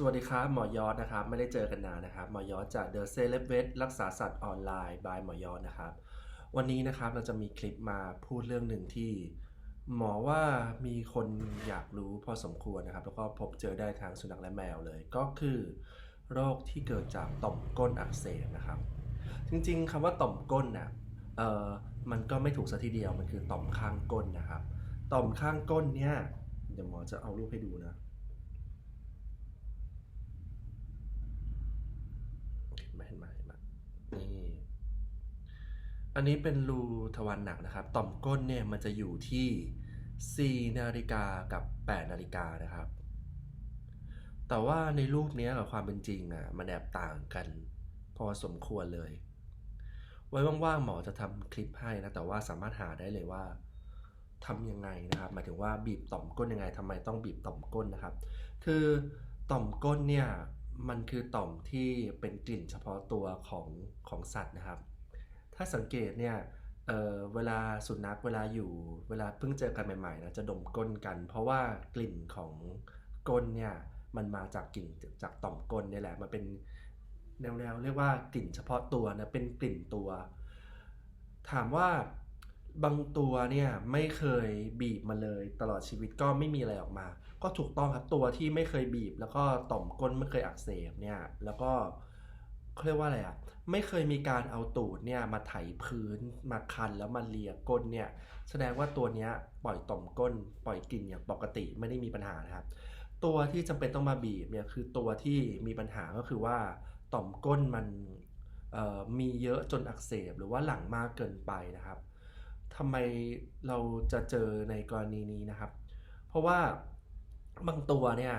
สวัสดีครับ หมอยอดนะครับ ไม่ได้เจอกันนานนะครับ หมอยอดจาก The Celeb Vet รักษาสัตว์ออนไลน์ by หมอยอดนะครับ วันนี้นะครับเราจะมีคลิปมาพูดเรื่องหนึ่งที่ หมอว่ามีคนอยากรู้พอสมควรนะครับ แล้วก็พบเจอได้ทั้งสุนัขและแมวเลย ก็คือโรคที่เกิดจากต่อมก้นอักเสบนะครับ จริงๆคำว่าต่อมก้นน่ะเออมันก็ไม่ถูกซะทีเดียวมันคือต่อมข้างก้นนะครับ ต่อมข้างก้นเนี่ยเดี๋ยวหมอจะเอารูปให้ดูนะ เห็นไหมเห็นไหมเห็นไหม นี่อันนี้เป็นรูทวารหนักนะครับ ต่อมก้นเนี่ยมันจะอยู่ที่ 4 นาฬิกากับ 8 นาฬิกานะครับ แต่ว่าในรูปนี้กับความเป็นจริงอะมันแอบต่างกันพอสมควรเลย ไว้ว่างๆหมอจะทำคลิปให้นะ แต่ว่าสามารถหาได้เลยว่าทำยังไงนะครับ หมายถึงว่าบีบต่อมก้นยังไงทำไมต้องบีบต่อมก้นนะครับ คือต่อมก้นเนี่ย มันคือต่อมที่เป็นกลิ่นเฉพาะตัวของของสัตว์นะครับ ถ้าสังเกตเนี่ยเเวลาสุนัขเวลาอยู่เวลาเพิ่งเจอกันใหม่ๆนะจะดมก้นกัน เพราะว่ากลิ่นของก้นเนี่ยมันมาจากกลิ่นจากต่อมก้นนี่แหละมันเป็นแนวๆเรียกว่ากลิ่นเฉพาะตัวนะเป็นกลิ่นตัว ถามว่า บางตัวเนี่ยไม่เคยบีบมาเลยตลอดชีวิตก็ไม่มีอะไรออกมา ก็ถูกต้องครับตัวที่ไม่เคยบีบ แล้วก็ต่อมก้นไม่เคยอักเสบเนี่ยแล้วก็เขาเรียกว่าอะไรอะไม่เคยมีการเอาตูดเนี่ยมาไถพื้นมาคันแล้วมาเลียก้นเนี่ยแสดงว่าตัวเนี้ยปล่อยต่อมก้น ปล่อยกลิ่นอย่างปกติไม่ได้มีปัญหานะครับ ตัวที่จำเป็นต้องมาบีบเนี่ยคือตัวที่มีปัญหาก็คือว่าต่อมก้นมันมีเยอะจนอักเสบหรือว่าหลังมากเกินไปนะครับ ทำไมเราจะเจอในกรณีนี้นะครับ เพราะว่าบางตัวเนี่ย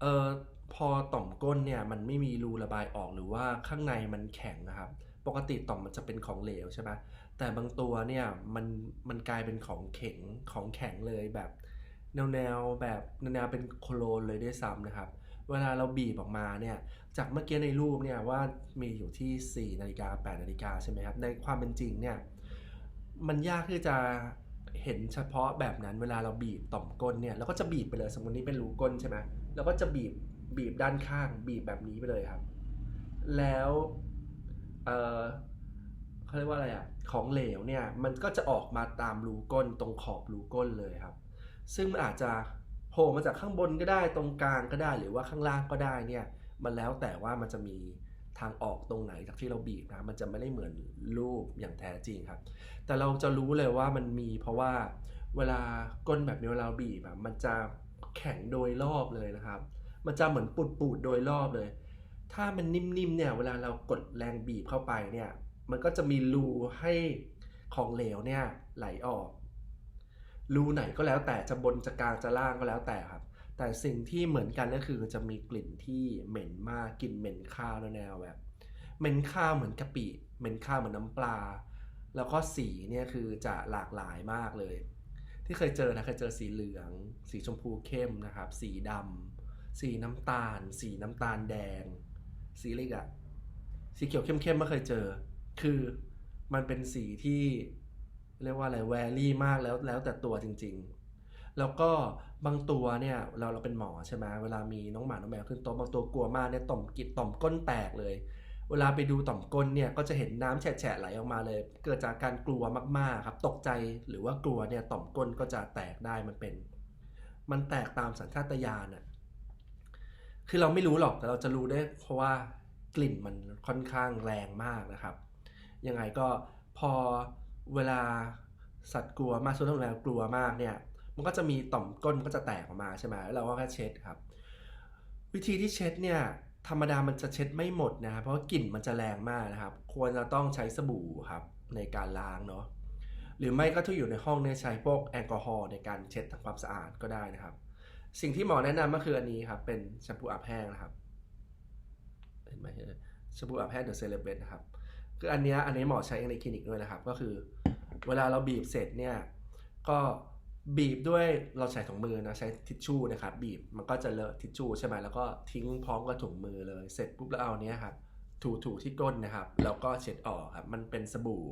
เอ่อพอต่อมก้นเนี่ยมันไม่มีรูระบายออกหรือว่าข้างในมันแข็งนะครับ ปกติต่อมมันจะเป็นของเหลวใช่ไหมแต่บางตัวเนี่ยมันมันกลายเป็นของแข็งของแข็งเลยแบบ แนวแนวแบบแนวแนวเป็นโคโลนเลยด้วยซ้ำนะครับ เวลาเราบีบออกมาเนี่ยจากเมื่อกี้ในรูปเนี่ยว่ามีอยู่ที่4นาฬิกา8นาฬิกาใช่ไหมครับในความเป็นจริงเนี่ย มันยากที่จะเห็นเฉพาะแบบนั้นเวลาเราบีบต่อมก้นเนี่ยเราก็จะบีบไปเลยสมมตินี้เป็นรูก้นใช่ไหมแล้วก็จะบีบบีบด้านข้าง บีบแบบนี้ไปเลยครับ แล้วเออเขาเรียกว่าอะไรอะของเหลวเนี่ยมันก็จะออกมาตามรูก้นตรงขอบรูก้นเลยครับ ซึ่งมันอาจจะโผล่มาจากข้างบนก็ได้ตรงกลางก็ได้หรือว่าข้างล่างก็ได้เนี่ยมันแล้วแต่ว่ามันจะมี ทางออกตรงไหนจากที่เราบีบนะมันจะไม่ได้เหมือนรูปอย่างแท้จริงครับ แต่เราจะรู้เลยว่ามันมีเพราะว่าเวลาก้นแบบนี้เวลาเราบีบอะมันจะแข็งโดยรอบเลยนะครับ มันจะเหมือนปูดๆโดยรอบเลย ถ้ามันนิ่มๆเนี่ยเวลาเรากดแรงบีบเข้าไปเนี่ยมันก็จะมีรูให้ของเหลวเนี่ยไหลออกรูไหนก็แล้วแต่จะบนจะกลางจะล่างก็แล้วแต่ครับ แต่สิ่งที่เหมือนกันก็คือจะมีกลิ่นที่เหม็นมากกลิ่นเหม็นข้าวแนวแบบเหม็นข้าวเหมือนกะปิเหม็นข้าวเหมือนน้ำปลา แล้วก็สีเนี่ยคือจะหลากหลายมากเลย ที่เคยเจอนะเคยเจอสีเหลือง สีชมพูเข้มนะครับ สีดำสีน้ำตาล สีน้ำตาลแดง สีอะไรอีกอะสีเขียวเข้มๆไม่เคยเจอ คือมันเป็นสีที่เรียกว่าอะไรแวรี่มากแล้วแล้วแต่ตัวจริง ๆ แล้วก็บางตัวเนี่ยเราเราเป็นหมอใช่ไหมเวลามีน้องหมาน้องแมวขึ้นโต๊ะบางตัวกลัวมากเนี่ยต่อมกิดต่อมก้นแตกเลย เวลาไปดูต่อมก้นเนี่ยก็จะเห็นน้ำแฉะไหลออกมาเลย เกิดจากการกลัวมากๆครับตกใจหรือว่ากลัวเนี่ยต่อมก้นก็จะแตกได้มันเป็น มันแตกตามสัญชาตญาณอะคือเราไม่รู้หรอกแต่เราจะรู้ได้เพราะว่ากลิ่นมันค่อนข้างแรงมากนะครับยังไงก็พอเวลาสัตว์กลัวมากสุนัขแมวกลัวมากเนี่ย มันก็จะมีต่อมก้นมันก็จะแตกออกมาใช่ไหมแล้วเราก็แค่เช็ดครับ วิธีที่เช็ดเนี่ยธรรมดามันจะเช็ดไม่หมดนะครับเพราะกลิ่นมันจะแรงมากนะครับ ควรจะต้องใช้สบู่ครับในการล้างเนาะหรือไม่ก็ถ้าอยู่ในห้องเนี่ยใช้พวกแอลกอฮอล์ในการเช็ดทำความสะอาดก็ได้นะครับ สิ่งที่หมอแนะนำก็คืออันนี้ครับ เป็นแชมพูอาบแห้งนะครับเห็นไหมแชมพูอาบแห้งเดอะเซเลเรตนะครับคืออันนี้อันนี้หมอใช้ในคลินิกด้วยนะครับ ก็คือ เวลาเราบีบเสร็จเนี่ยก็ บีบด้วยเราใช้ถุงมือนะใช้ทิชชู่นะครับบีบมันก็จะเลอะทิชชู่ใช่ไหมแล้วก็ทิ้งพร้อมกับถุงมือเลย เสร็จปุ๊บแล้วเอาเนี้ยครับถูถูๆที่ก้นนะครับ แล้วก็เช็ดออกครับมันเป็นสบู่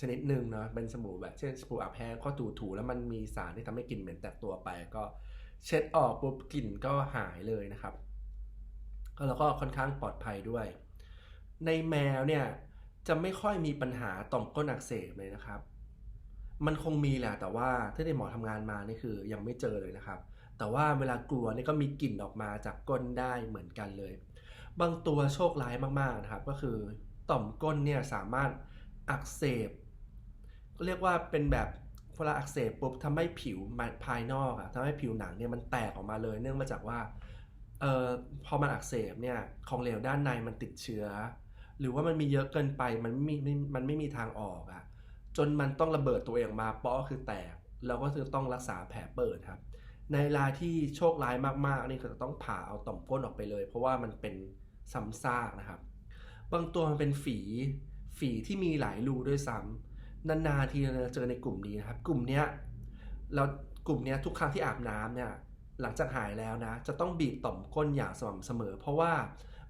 ชนิดหนึ่งเนาะเป็นสบู่แบบเช่นสบู่อาบแห้งก็ถูถูๆแล้วมันมีสารที่ทำให้กลิ่นเหม็นแตกตัวไป ก็เช็ดออกปุ๊บกลิ่นก็หายเลยนะครับก็แล้วก็ค่อนข้างปลอดภัยด้วย ในแมวเนี่ยจะไม่ค่อยมีปัญหาต่อมก้นอักเสบเลยนะครับ มันคงมีแหละแต่ว่าที่ในหมอทำงานมานี่คือยังไม่เจอเลยนะครับ แต่ว่าเวลากลัวนี่ก็มีกลิ่นออกมาจากก้นได้เหมือนกันเลย บางตัวโชคร้ายมากๆนะครับ ก็คือต่อมก้นเนี่ยสามารถอักเสบก็เรียกว่าเป็นแบบเวลาอักเสบปุ๊บทำให้ผิวภายนอกอะทำให้ผิวหนังเนี่ยมันแตกออกมาเลย เนื่องมาจากว่าเอ่อพอมันอักเสบเนี่ยของเหลวด้านในมันติดเชื้อ หรือว่ามันมีเยอะเกินไปมันไม่มีมันไม่มีทางออกอะ จนมันต้องระเบิดตัวเองมาเปาะคือแตกแล้วก็คือต้องรักษาแผลเปิดครับ ในรายที่โชคร้ายมากๆนี่คือจะต้องผ่าเอาต่อมก้นออกไปเลย เพราะว่ามันเป็นซ้ำซากนะครับ บางตัวมันเป็นฝีฝีที่มีหลายรูด้วยซ้ำนานๆทีเราจะเจอในกลุ่มนี้นะครับ กลุ่มเนี้ยเรากลุ่มเนี้ยทุกครั้งที่อาบน้ำเนี่ยหลังจากหายแล้วนะ จะต้องบีบต่อมก้นอย่างสม่ำเสมอ เพราะว่า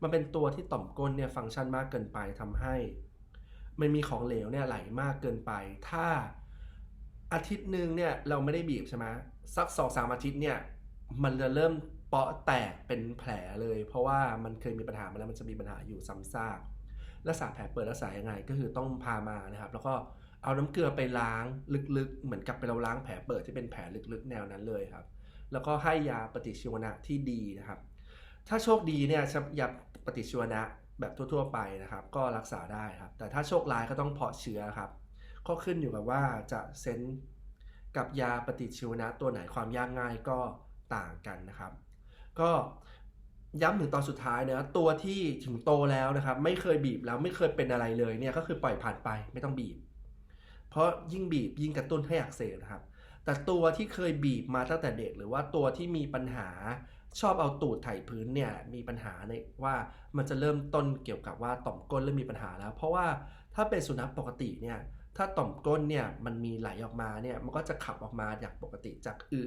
มันเป็นตัวที่ต่อมก้นเนี่ยฟังก์ชันมากเกินไปทำให้ มันมีของเหลวเนี่ยไหลมากเกินไป ถ้าอาทิตย์หนึ่งเนี่ยเราไม่ได้บีบใช่ไหมสักสองสามอาทิตย์เนี่ยมันจะเริ่มเปาะแตกเป็นแผลเลย เพราะว่ามันเคยมีปัญหามาแล้วมันจะมีปัญหาอยู่ซ้ำซากรักษาแผลเปิดรักษายังไงก็คือต้องพามานะครับ แล้วก็เอาน้ำเกลือไปล้างลึกๆ เหมือนกับไปเราล้างแผลเปิดที่เป็นแผลลึกๆ แนวนั้นเลยครับ แล้วก็ให้ยาปฏิชีวนะที่ดีนะครับ ถ้าโชคดีเนี่ยยาปฏิชีวนะ แบบทั่วๆไปนะครับ ก็รักษาได้ครับ แต่ถ้าโชคร้ายก็ต้องเพาะเชื้อครับ ก็ขึ้นอยู่กับว่าจะเซนกับยาปฏิชีวนะตัวไหนความยากง่ายก็ต่างกันนะครับ ก็ย้ำถึงตอนสุดท้ายนะตัวที่ถึงโตแล้วนะครับ ไม่เคยบีบแล้วไม่เคยเป็นอะไรเลยเนี่ยก็คือปล่อยผ่านไปไม่ต้องบีบ เพราะยิ่งบีบยิ่งกระตุ้นให้อักเสบนะครับ แต่ตัวที่เคยบีบมาตั้งแต่เด็ก หรือว่าตัวที่มีปัญหา ชอบเอาตูดไถพื้นเนี่ยมีปัญหาในว่ามันจะเริ่มต้นเกี่ยวกับว่าต่อมก้นเริ่มมีปัญหาแล้ว เพราะว่าถ้าเป็นสุนัขปกติเนี่ยถ้าต่อมก้นเนี่ยมันมีไหลออกมาเนี่ยมันก็จะขับออกมาอย่างปกติจากอึ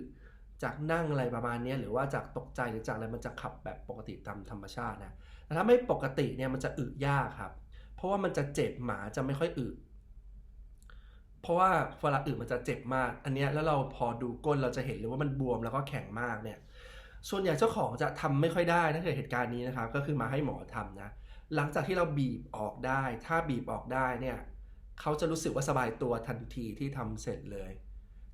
จากนั่งอะไรประมาณนี้หรือว่าจากตกใจหรือจากอะไรมันจะขับแบบปกติตามธรรมชาตินะแต่ถ้าไม่ปกติเนี่ยมันจะอึยากครับ เพราะว่ามันจะเจ็บหมาจะไม่ค่อยอึเพราะว่าเวลาอึมันจะเจ็บมาก อันเนี้ยแล้วเราพอดูก้นเราจะเห็นเลยว่ามันบวมแล้วก็แข็งมากเนี่ย ส่วนใหญ่เจ้าของจะทำไม่ค่อยได้ถ้าเกิดเหตุการณ์นี้นะครับ ก็คือมาให้หมอทำนะ หลังจากที่เราบีบออกได้ ถ้าบีบออกได้เนี่ยเขาจะรู้สึกว่าสบายตัวทันทีที่ทำเสร็จเลย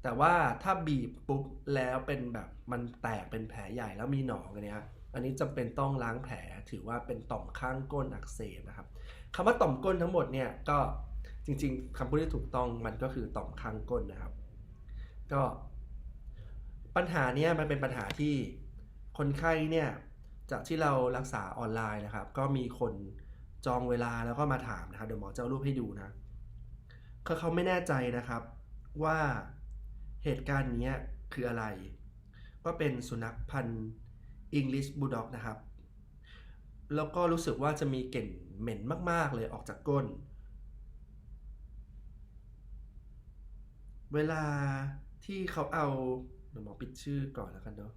แต่ว่าถ้าบีบปุ๊บแล้วเป็นแบบมันแตกเป็นแผลใหญ่แล้วมีหนองเนี้ยอันนี้จำเป็นต้องล้างแผลถือว่าเป็นต่อมข้างก้นอักเสบนะครับคำว่าต่อมก้นทั้งหมดเนี่ยก็จริงๆคำพูดที่ถูกต้องมันก็คือต่อมข้างก้นนะครับ ก็ปัญหาเนี้ยมันเป็นปัญหาที่ คนไข้เนี่ยจากที่เรารักษาออนไลน์นะครับ ก็มีคนจองเวลาแล้วก็มาถามนะครับเดี๋ยวหมอจะเอารูปให้ดูนะคือเขาไม่แน่ใจนะครับว่าเหตุการณ์นี้คืออะไร ก็เป็นสุนัขพันธุ์ English Bulldog นะครับ แล้วก็รู้สึกว่าจะมีกลิ่นเหม็นมาก ๆ เลยออกจากก้น เวลาที่เขาเอาเดี๋ยวหมอปิดชื่อก่อนแล้วกันเนาะ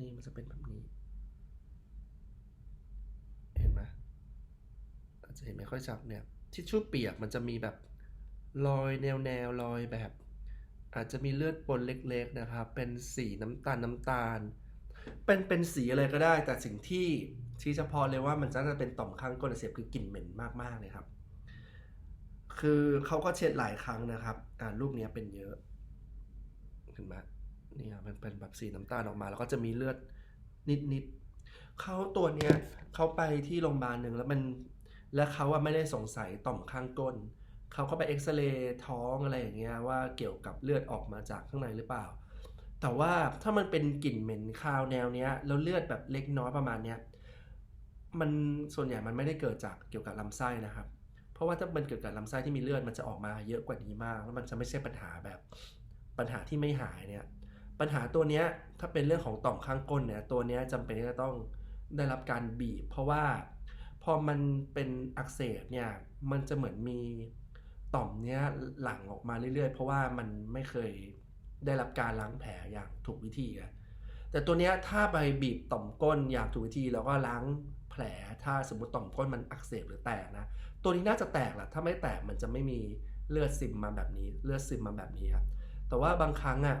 นี่มันจะเป็นแบบนี้ เห็นไหมอาจจะเห็นไม่ค่อยชัดเนี่ย ทิชชู่เปียกมันจะมีแบบรอยแนวแนวรอยแบบ อาจจะมีเลือดปนเล็ก ๆ นะครับ เป็นสีน้ำตาลน้ำตาล เป็นเป็นสีอะไรก็ได้ แต่สิ่งที่ชี้เฉพาะเลยว่ามันจะเป็นต่อมข้างก้นอักเสียบคือกลิ่นเหม็นมากๆเลยครับ คือเขาก็เช็ดหลายครั้งนะครับ อ่ารูปนี้เป็นเยอะเห็นไหม นี่ครับมันเป็นแบบสีน้ำตาลออกมา แล้วก็จะมีเลือดนิดๆเขาตัวเนี้ยเขาไปที่โรงพยาบาลหนึ่งแล้วมันแล้วเขาอะไม่ได้สงสัยต่อมข้างก้นเขาก็ไปเอ็กซเรย์ท้องอะไรอย่างเงี้ยว่าเกี่ยวกับเลือดออกมาจากข้างในหรือเปล่า แต่ว่าถ้ามันเป็นกลิ่นเหม็นคาวแนวเนี้ยแล้วเลือดแบบเล็กน้อยประมาณเนี้ยมันส่วนใหญ่มันไม่ได้เกิดจากเกี่ยวกับลำไส้นะครับ เพราะว่าถ้ามันเกิดกับลำไส้ที่มีเลือดมันจะออกมาเยอะกว่านี้มาก แล้วมันจะไม่ใช่ปัญหาแบบปัญหาที่ไม่หายเนี่ย ปัญหาตัวเนี้ยถ้าเป็นเรื่องของต่อมข้างก้นเนี่ยตัวเนี้ยจำเป็นที่จะต้องได้รับการบีบ เพราะว่าพอมันเป็นอักเสบเนี่ยมันจะเหมือนมีต่อมเนี้ยหลั่งออกมาเรื่อยๆ เพราะว่ามันไม่เคยได้รับการล้างแผลอย่างถูกวิธีอะแต่ตัวเนี้ยถ้าไปบีบต่อมก้นอย่างถูกวิธีแล้วก็ล้างแผลถ้าสมมติต่อมก้นมันอักเสบหรือแตกนะตัวนี้น่าจะแตกแหละถ้าไม่แตกมันจะไม่มีเลือดซึมมาแบบนี้ เลือดซึมมาแบบนี้ครับแต่ว่าบางครั้งอะ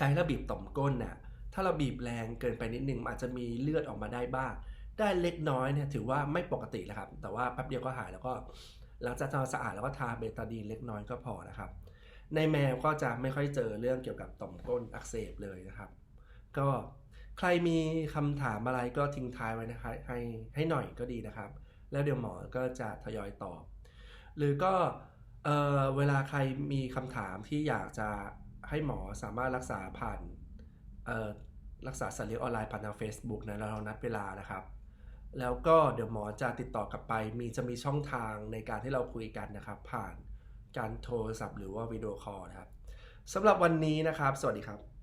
กด์เราบีบต่อมก้นน่ะถ้าเราบีบแรงเกินไปนิดนึงอาจจะมีเลือดออกมาได้บ้าง ได้เล็กน้อยเนี่ยถือว่าไม่ปกติแล้วครับ แต่ว่าแป๊บเดียวก็หายแล้วก็ หลังจากทำควาสะอาดแล้วก็ทาเบตาดีนเล็กน้อยก็พอนะครับ ในแมวก็จะไม่ค่อยเจอเรื่องเกี่ยวกับต่อมก้นอักเสบเลยนะครับ ก็ใครมีคำถามอะไรก็ทิ้งท้ายไว้นะครับ ให้ให้หน่อยก็ดีนะครับ แล้วเดี๋ยวหมอก็จะทยอยตอบ หรือก็เออเวลาใครมีคำถามที่อยากจะ ให้หมอสามารถรักษาผ่านรักษาสัตว์เลี้ยงออนไลน์ผ่านทาง Facebook นะแล้วเรานัดเวลานะครับ แล้วก็เดี๋ยวหมอจะติดต่อกลับไป มีจะมีช่องทางในการที่เราคุยกันนะครับ ผ่านการโทรศัพท์หรือว่าวิดีโอคอลนะครับสำหรับวันนี้นะครับ สวัสดีครับ